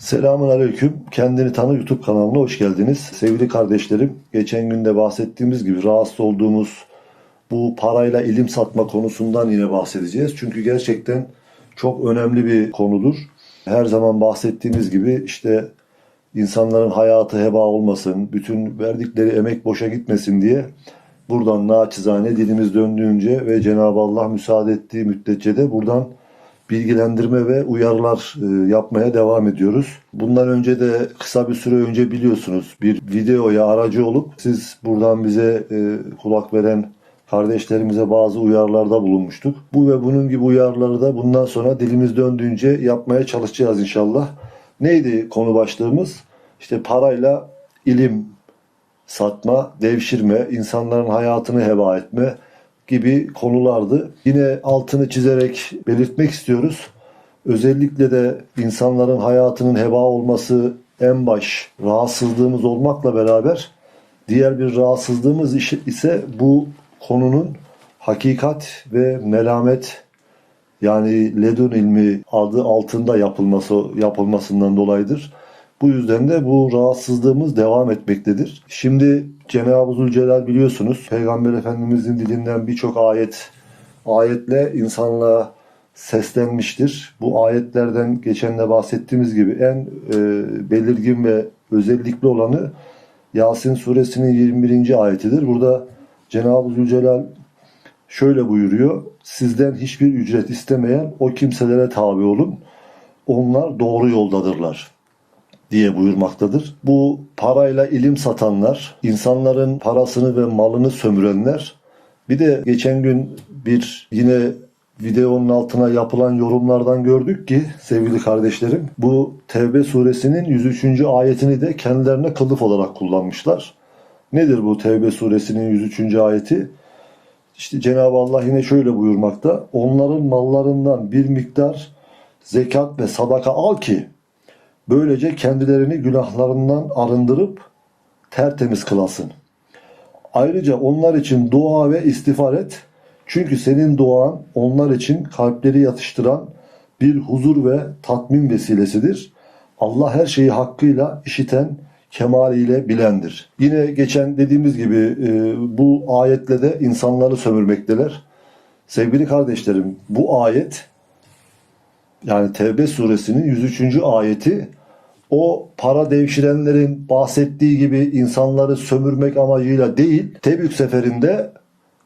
Selamun Aleyküm. Kendini Tanı YouTube kanalına hoş geldiniz. Sevgili kardeşlerim, geçen günde bahsettiğimiz gibi rahatsız olduğumuz bu parayla ilim satma konusundan yine bahsedeceğiz. Çünkü gerçekten çok önemli bir konudur. Her zaman bahsettiğimiz gibi işte insanların hayatı heba olmasın, bütün verdikleri emek boşa gitmesin diye buradan naçizane dilimiz döndüğünce ve Cenab-ı Allah müsaade ettiği müddetçe de buradan bilgilendirme ve uyarılar e, yapmaya devam ediyoruz. Bundan önce de kısa bir süre önce biliyorsunuz bir videoya aracı olup siz buradan bize e, kulak veren kardeşlerimize bazı uyarılarda bulunmuştuk. Bu ve bunun gibi uyarıları da bundan sonra dilimiz döndüğünce yapmaya çalışacağız inşallah. Neydi konu başlığımız? İşte parayla ilim satma, devşirme, insanların hayatını heba etme gibi konulardı. Yine altını çizerek belirtmek istiyoruz. Özellikle de insanların hayatının heba olması en baş rahatsızlığımız olmakla beraber diğer bir rahatsızlığımız ise bu konunun hakikat ve melamet yani ledun ilmi adı altında yapılması yapılmasından dolayıdır. Bu yüzden de bu rahatsızlığımız devam etmektedir. Şimdi Cenab-ı Zülcelal biliyorsunuz Peygamber Efendimizin dilinden birçok ayet ayetle insanlığa seslenmiştir. Bu ayetlerden geçen de bahsettiğimiz gibi en e, belirgin ve özellikli olanı Yasin suresinin 21. ayetidir. Burada Cenab-ı Zülcelal şöyle buyuruyor. Sizden hiçbir ücret istemeyen o kimselere tabi olun. Onlar doğru yoldadırlar diye buyurmaktadır. Bu parayla ilim satanlar, insanların parasını ve malını sömürenler, bir de geçen gün bir yine videonun altına yapılan yorumlardan gördük ki sevgili kardeşlerim bu Tevbe suresinin 103. ayetini de kendilerine kılıf olarak kullanmışlar. Nedir bu Tevbe suresinin 103. ayeti? İşte Cenab-ı Allah yine şöyle buyurmakta. Onların mallarından bir miktar zekat ve sadaka al ki Böylece kendilerini günahlarından arındırıp tertemiz kılasın. Ayrıca onlar için dua ve istiğfar et. Çünkü senin duan onlar için kalpleri yatıştıran bir huzur ve tatmin vesilesidir. Allah her şeyi hakkıyla işiten, kemaliyle bilendir. Yine geçen dediğimiz gibi e, bu ayetle de insanları sömürmekteler. Sevgili kardeşlerim bu ayet yani Tevbe suresinin 103. ayeti o para devşirenlerin bahsettiği gibi insanları sömürmek amacıyla değil, Tebük seferinde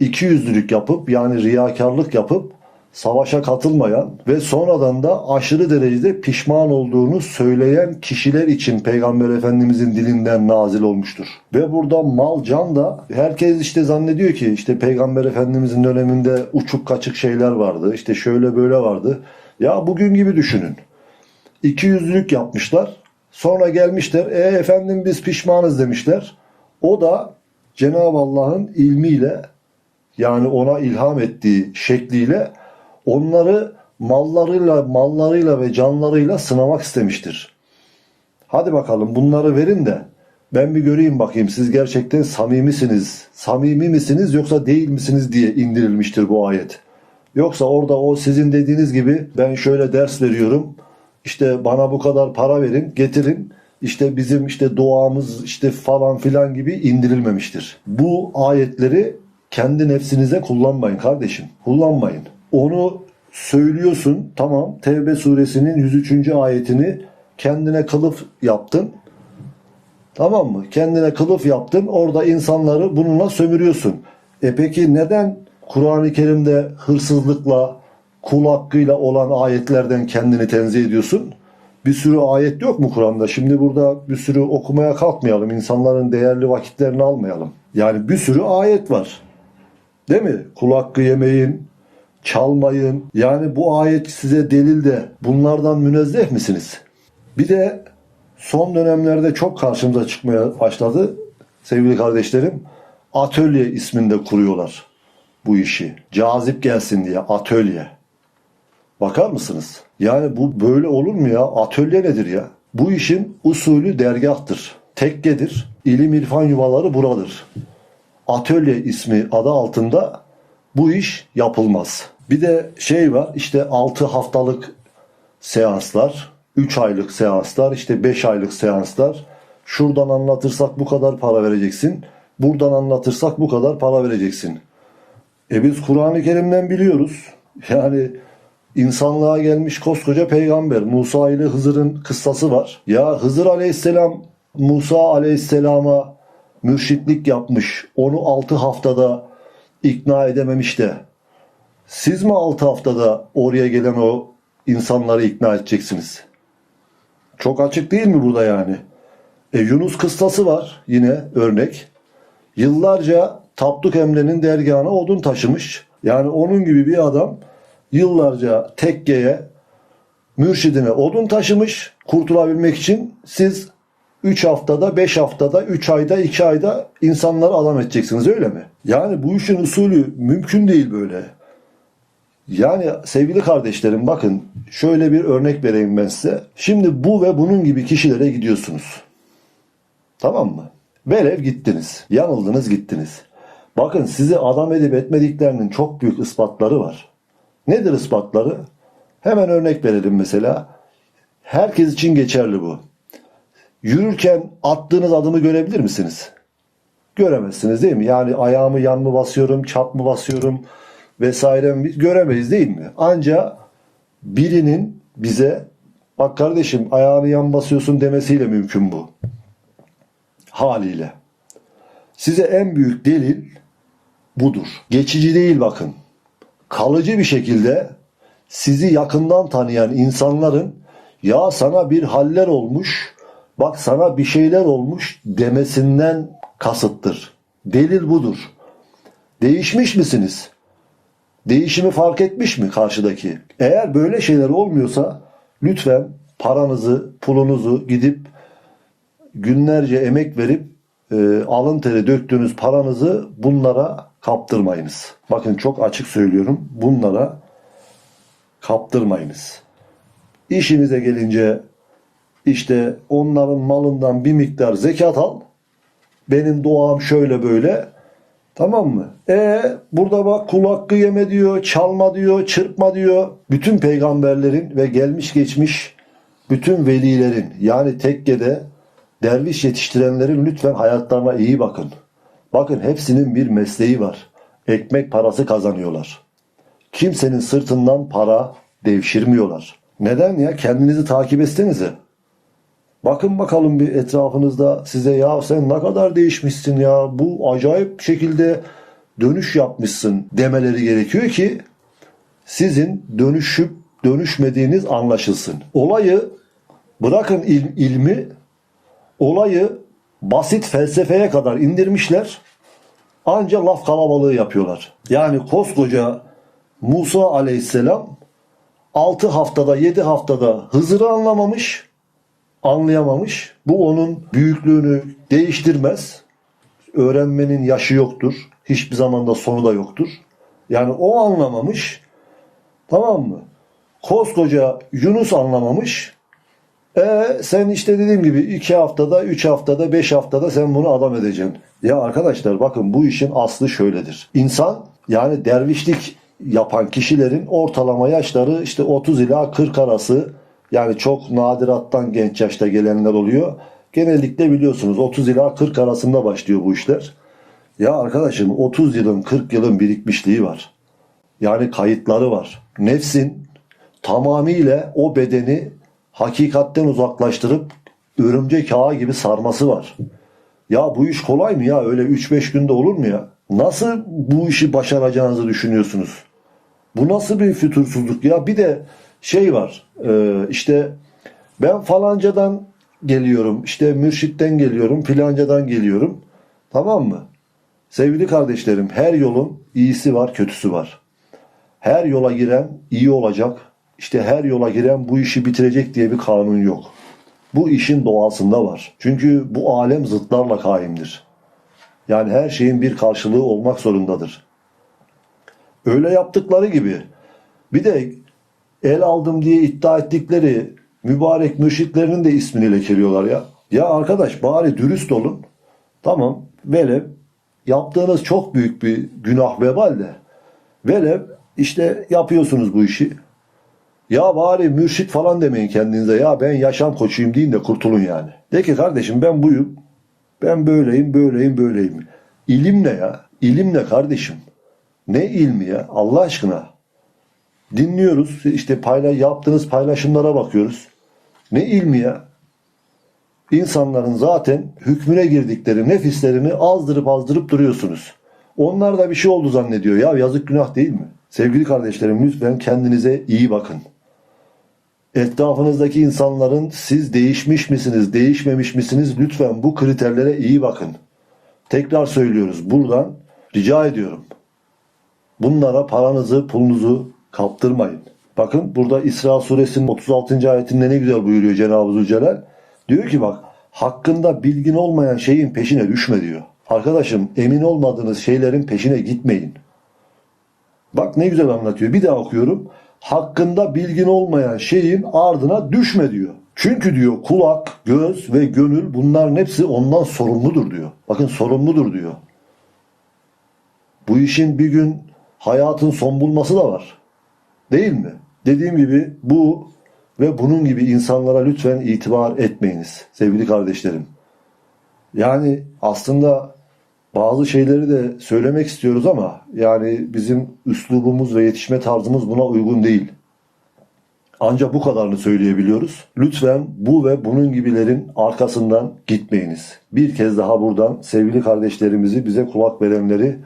iki yüzlülük yapıp yani riyakarlık yapıp savaşa katılmayan ve sonradan da aşırı derecede pişman olduğunu söyleyen kişiler için Peygamber Efendimizin dilinden nazil olmuştur. Ve burada mal can da herkes işte zannediyor ki işte Peygamber Efendimizin döneminde uçuk kaçık şeyler vardı. işte şöyle böyle vardı. Ya bugün gibi düşünün. İki yüzlülük yapmışlar. Sonra gelmişler. E efendim biz pişmanız demişler. O da Cenab-ı Allah'ın ilmiyle yani ona ilham ettiği şekliyle onları mallarıyla, mallarıyla ve canlarıyla sınamak istemiştir. Hadi bakalım bunları verin de ben bir göreyim bakayım siz gerçekten samimisiniz. Samimi misiniz yoksa değil misiniz diye indirilmiştir bu ayet. Yoksa orada o sizin dediğiniz gibi ben şöyle ders veriyorum. İşte bana bu kadar para verin, getirin. İşte bizim işte duamız işte falan filan gibi indirilmemiştir. Bu ayetleri kendi nefsinize kullanmayın kardeşim. Kullanmayın. Onu söylüyorsun tamam Tevbe suresinin 103. ayetini kendine kılıf yaptın. Tamam mı? Kendine kılıf yaptın. Orada insanları bununla sömürüyorsun. E peki neden Kur'an-ı Kerim'de hırsızlıkla, kul hakkıyla olan ayetlerden kendini tenzih ediyorsun? Bir sürü ayet yok mu Kur'an'da? Şimdi burada bir sürü okumaya kalkmayalım. İnsanların değerli vakitlerini almayalım. Yani bir sürü ayet var. Değil mi? Kul hakkı yemeyin, çalmayın. Yani bu ayet size delil de bunlardan münezzeh misiniz? Bir de son dönemlerde çok karşımıza çıkmaya başladı sevgili kardeşlerim. Atölye isminde kuruyorlar bu işi. Cazip gelsin diye atölye. Bakar mısınız? Yani bu böyle olur mu ya? Atölye nedir ya? Bu işin usulü dergahtır. Tekkedir. İlim irfan yuvaları buradır. Atölye ismi adı altında bu iş yapılmaz. Bir de şey var işte 6 haftalık seanslar 3 aylık seanslar, işte 5 aylık seanslar. Şuradan anlatırsak bu kadar para vereceksin. Buradan anlatırsak bu kadar para vereceksin. E biz Kur'an-ı Kerim'den biliyoruz. Yani insanlığa gelmiş koskoca peygamber Musa ile Hızır'ın kıssası var. Ya Hızır aleyhisselam Musa aleyhisselama mürşitlik yapmış. Onu 6 haftada ikna edememiş de siz mi 6 haftada oraya gelen o insanları ikna edeceksiniz? Çok açık değil mi burada yani? E Yunus kıssası var yine örnek. Yıllarca Tapduk Emre'nin dergahına odun taşımış. Yani onun gibi bir adam yıllarca tekkeye, mürşidine odun taşımış kurtulabilmek için siz 3 haftada, 5 haftada, 3 ayda, 2 ayda insanları adam edeceksiniz öyle mi? Yani bu işin usulü mümkün değil böyle. Yani sevgili kardeşlerim bakın şöyle bir örnek vereyim ben size. Şimdi bu ve bunun gibi kişilere gidiyorsunuz. Tamam mı? Velev gittiniz. Yanıldınız gittiniz. Bakın sizi adam edip etmediklerinin çok büyük ispatları var. Nedir ispatları? Hemen örnek verelim mesela. Herkes için geçerli bu. Yürürken attığınız adımı görebilir misiniz? Göremezsiniz değil mi? Yani ayağımı yan mı basıyorum, çap mı basıyorum vesaire mi göremeyiz değil mi? Ancak birinin bize bak kardeşim ayağını yan basıyorsun demesiyle mümkün bu. Haliyle. Size en büyük delil budur. Geçici değil bakın. Kalıcı bir şekilde sizi yakından tanıyan insanların ya sana bir haller olmuş, bak sana bir şeyler olmuş demesinden kasıttır. Delil budur. Değişmiş misiniz? Değişimi fark etmiş mi karşıdaki? Eğer böyle şeyler olmuyorsa lütfen paranızı, pulunuzu gidip günlerce emek verip e, alın teri döktüğünüz paranızı bunlara kaptırmayınız. Bakın çok açık söylüyorum. Bunlara kaptırmayınız. İşinize gelince işte onların malından bir miktar zekat al. Benim doğam şöyle böyle. Tamam mı? E burada bak kul hakkı yeme diyor, çalma diyor, çırpma diyor. Bütün peygamberlerin ve gelmiş geçmiş bütün velilerin yani tekkede derviş yetiştirenlerin lütfen hayatlarına iyi bakın. Bakın hepsinin bir mesleği var. Ekmek parası kazanıyorlar. Kimsenin sırtından para devşirmiyorlar. Neden ya? Kendinizi takip etsenize. Bakın bakalım bir etrafınızda size ya sen ne kadar değişmişsin ya bu acayip şekilde dönüş yapmışsın demeleri gerekiyor ki sizin dönüşüp dönüşmediğiniz anlaşılsın. Olayı bırakın il- ilmi olayı basit felsefeye kadar indirmişler. Anca laf kalabalığı yapıyorlar. Yani koskoca Musa aleyhisselam 6 haftada 7 haftada Hızır'ı anlamamış, anlayamamış. Bu onun büyüklüğünü değiştirmez. Öğrenmenin yaşı yoktur. Hiçbir zamanda sonu da yoktur. Yani o anlamamış. Tamam mı? Koskoca Yunus anlamamış. E sen işte dediğim gibi 2 haftada, 3 haftada, 5 haftada sen bunu adam edeceksin. Ya arkadaşlar bakın bu işin aslı şöyledir. İnsan yani dervişlik yapan kişilerin ortalama yaşları işte 30 ila 40 arası yani çok nadirattan genç yaşta gelenler oluyor. Genellikle biliyorsunuz 30 ila 40 arasında başlıyor bu işler. Ya arkadaşım 30 yılın 40 yılın birikmişliği var. Yani kayıtları var. Nefsin tamamıyla o bedeni hakikatten uzaklaştırıp örümcek ağı gibi sarması var. Ya bu iş kolay mı ya? Öyle 3-5 günde olur mu ya? Nasıl bu işi başaracağınızı düşünüyorsunuz? Bu nasıl bir fütursuzluk ya? Bir de şey var. e, işte ben falancadan geliyorum. işte mürşitten geliyorum. Filancadan geliyorum. Tamam mı? Sevgili kardeşlerim her yolun iyisi var kötüsü var. Her yola giren iyi olacak. İşte her yola giren bu işi bitirecek diye bir kanun yok. Bu işin doğasında var. Çünkü bu alem zıtlarla kaimdir. Yani her şeyin bir karşılığı olmak zorundadır. Öyle yaptıkları gibi bir de el aldım diye iddia ettikleri mübarek mürşitlerinin de ismini lekeliyorlar ya. Ya arkadaş bari dürüst olun. Tamam velev yaptığınız çok büyük bir günah vebal de. Velev işte yapıyorsunuz bu işi. Ya bari mürşit falan demeyin kendinize. Ya ben yaşam koçuyum deyin de kurtulun yani. De ki kardeşim ben buyum. Ben böyleyim, böyleyim, böyleyim. İlim ne ya? İlim ne kardeşim? Ne ilmi ya? Allah aşkına. Dinliyoruz. işte payla yaptığınız paylaşımlara bakıyoruz. Ne ilmi ya? İnsanların zaten hükmüne girdikleri nefislerini azdırıp azdırıp duruyorsunuz. Onlar da bir şey oldu zannediyor. Ya yazık günah değil mi? Sevgili kardeşlerim lütfen kendinize iyi bakın. Etrafınızdaki insanların siz değişmiş misiniz, değişmemiş misiniz? Lütfen bu kriterlere iyi bakın. Tekrar söylüyoruz buradan rica ediyorum. Bunlara paranızı, pulunuzu kaptırmayın. Bakın burada İsra suresinin 36. ayetinde ne güzel buyuruyor Cenab-ı Zülcelal. Diyor ki bak hakkında bilgin olmayan şeyin peşine düşme diyor. Arkadaşım emin olmadığınız şeylerin peşine gitmeyin. Bak ne güzel anlatıyor. Bir daha okuyorum. Hakkında bilgin olmayan şeyin ardına düşme diyor. Çünkü diyor kulak, göz ve gönül bunların hepsi ondan sorumludur diyor. Bakın sorumludur diyor. Bu işin bir gün hayatın son bulması da var. Değil mi? Dediğim gibi bu ve bunun gibi insanlara lütfen itibar etmeyiniz sevgili kardeşlerim. Yani aslında bazı şeyleri de söylemek istiyoruz ama yani bizim üslubumuz ve yetişme tarzımız buna uygun değil. Ancak bu kadarını söyleyebiliyoruz. Lütfen bu ve bunun gibilerin arkasından gitmeyiniz. Bir kez daha buradan sevgili kardeşlerimizi bize kulak verenleri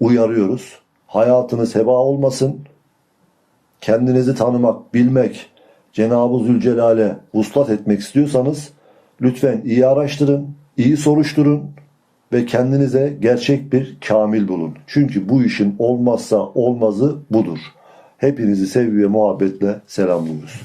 uyarıyoruz. Hayatınız heba olmasın. Kendinizi tanımak, bilmek, Cenab-ı Zülcelal'e vuslat etmek istiyorsanız lütfen iyi araştırın, iyi soruşturun ve kendinize gerçek bir kamil bulun. Çünkü bu işin olmazsa olmazı budur. Hepinizi sevgi ve muhabbetle selamlıyoruz.